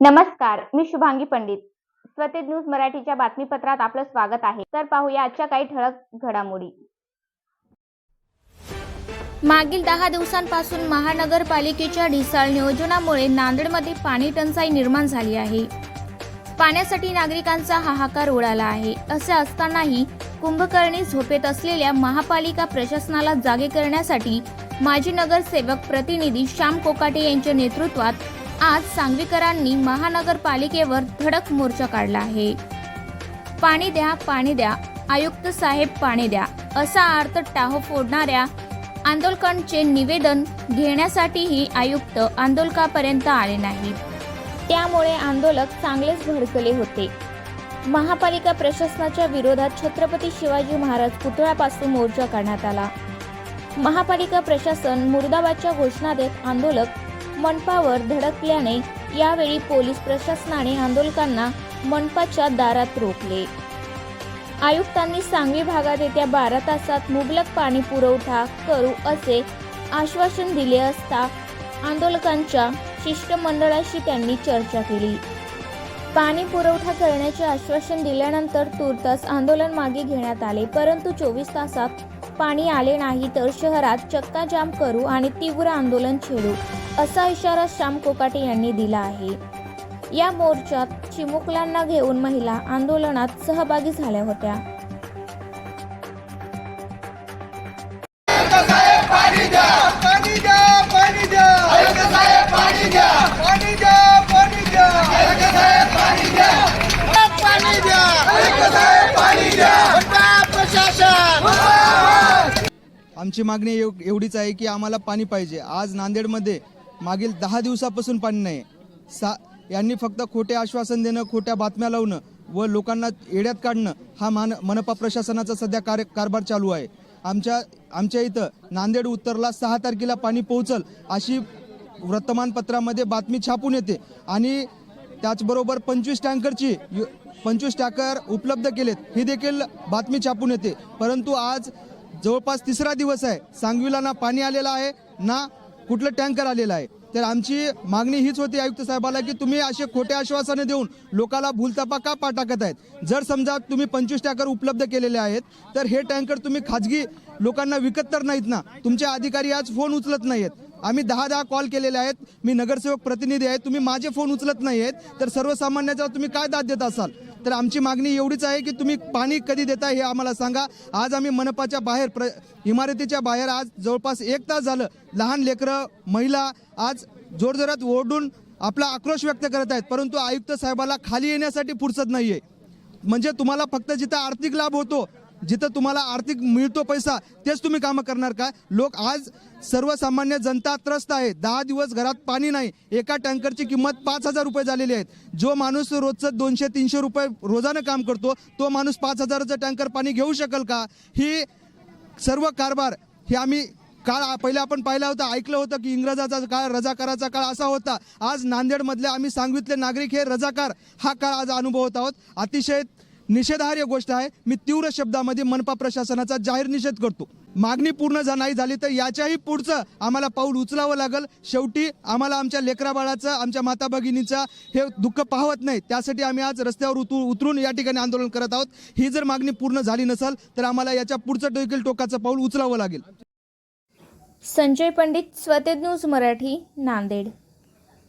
नमस्कार मी शुभांगी पंडित. स्वतेज न्यूज मराठीच्या बातमीपत्रात आपलं स्वागत आहे. तर पाहूया आजच्या काही ठळक घडामोडी. मागील दहा दिवसांपासून महानगरपालिकेच्या ढिसाळ नियोजनामुळे नांदेडमध्ये पाणी टंचाई निर्माण झाली आहे. पाण्यासाठी नागरिकांचा हाहाकार उडाला आहे. असे असतानाही कुंभकर्णी झोपेत असलेल्या महापालिका प्रशासनाला जागे करण्यासाठी माजी नगरसेवक प्रतिनिधी श्याम कोकाटे यांच्या नेतृत्वात आज सांगवीकरांनी महानगरपालिकेवर धडक मोर्चा काढला आहे. पाणी द्या पाणी द्या आयुक्त साहेब पाणी द्या असा अर्थ टाहो फोडणाऱ्या आंदोलकांचे निवेदन घेण्यासाठीही आयुक्त आंदोलकापर्यंत आले नाहीत. त्यामुळे आंदोलक चांगलेच भडकले होते. महापालिका प्रशासनाच्या विरोधात छत्रपती शिवाजी महाराज पुतळ्यापासून मोर्चा काढण्यात आला. महापालिका प्रशासन मुर्दाबादच्या घोषणा देत आंदोलक मनपावर धडकल्याने यावेळी पोलीस प्रशासनाने आंदोलकांना मनपाच्या दारात रोखले. आयुक्तांनी सांगवी भागात येत्या बारा तासात मुबलक पाणी पुरवठा करू असे आश्वासन दिले असता आंदोलकांच्या शिष्टमंडळाशी त्यांनी चर्चा केली. पाणी पुरवठा करण्याचे आश्वासन दिल्यानंतर तुर्तास आंदोलन मागे घेण्यात आले परंतु चोवीस तासात पाणी आले नाही तर शहरात चक्काजाम करू आणि तीव्र आंदोलन छेडू. असा इशारा श्याम कोकाटे यांनी दिला आहे. या मोर्चात चिमुकल्यांना घेऊन महिला आंदोलनात सहभागी झाल्या होत्या. आमची मागणी एव- एवढीच आहे की आम्हाला पाणी पाहिजे. आज नांदेडमध्ये मागील दहा दिवसापासून पाणी नाही. सा यांनी फक्त खोटे आश्वासन देणं खोट्या बातम्या लावणं व लोकांना येड्यात काढणं हा मान मनपा प्रशासनाचा सध्या कार्य कारभार चालू आहे. आमच्या आमच्या इथं नांदेड उत्तरला सहा तारखेला पाणी पोहोचल अशी वर्तमानपत्रामध्ये बातमी छापून येते आणि त्याचबरोबर पंचवीस टँकरची यु- पंचवीस टँकर उपलब्ध केलेत ही देखील बातमी छापून येते. परंतु आज जवळपास तिसरा दिवस आहे. सांगवीला ना पाणी आलेलं आहे ना कुठलं टँकर आलेलं आहे? तर आमची मागणी हीच होती आयुक्त साहेबाला की तुम्ही असे खोटे आश्वासनं देऊन लोकाला भूलतापा का पाटाकत आहेत? जर समजा तुम्ही पंचवीस टँकर उपलब्ध केलेले आहेत तर हे टँकर तुम्ही खाजगी लोकांना विकत तर नाहीत ना? तुमचे अधिकारी आज फोन उचलत नाहीत आम्ही दहा दहा कॉल केलेले आहेत मी नगरसेवक प्रतिनिधी आहे तुम्ही माझे फोन उचलत नाही आहेत तर सर्वसामान्याचा तुम्ही काय दाद देत असाल? तर आमची मागणी एवढीच आहे की तुम्ही पाणी कधी देता हे आम्हाला सांगा. आज आम्ही मनपाच्या बाहेर प्र इमारतीच्या बाहेर आज जवळपास एक तास झालं. लहान लेकरं महिला आज जोरजोरात ओरडून आपला आक्रोश व्यक्त करत आहेत. परंतु आयुक्त साहेबाला खाली येण्यासाठी फुरसत नाही आहे म्हणजे तुम्हाला फक्त जिथं आर्थिक लाभ होतो जिथं तुम्हाला आर्थिक मिळतो पैसा तेच तुम्ही कामं करणार का? लोक आज सर्वसामान्य जनता त्रस्त आहे. दहा दिवस घरात पाणी नाही. एका टँकरची किंमत पाच हजार रुपये झालेली आहेत जो माणूस रोजचं दोनशे तीनशे रुपये रोजानं काम करतो तो माणूस पाच हजाराचं टँकर पाणी घेऊ शकेल का? ही सर्व कारभार हे आम्ही काळ पहिले आपण पाहिला होता ऐकलं होतं की इंग्रजाचा काळ रजाकाराचा काळ असा होता. आज नांदेडमधले आम्ही सांगलीतले नागरिक हे रजाकार. हा काळ आज अनुभवत आहोत. अतिशय निषेधार्य गोष्ट आहे. मी तीव्र शब्दामध्ये मनपा प्रशासनाचा जाहीर निषेध करतो. मागणी पूर्ण झा नाही झाली तर याच्याही पुढचं आम्हाला पाऊल उचलावं लागेल. शेवटी आम्हाला आमच्या लेकराबाळाचं आमच्या माता भगिनीचं हे दुःख पाहवत नाही. त्यासाठी आम्ही आज रस्त्यावर उतरू उतरून या ठिकाणी आंदोलन करत आहोत. ही जर मागणी पूर्ण झाली नसेल तर आम्हाला याच्या पुढचं देखील टोकाचं पाऊल उचलावं लागेल. संजय पंडित स्वतेज न्यूज मराठी नांदेड.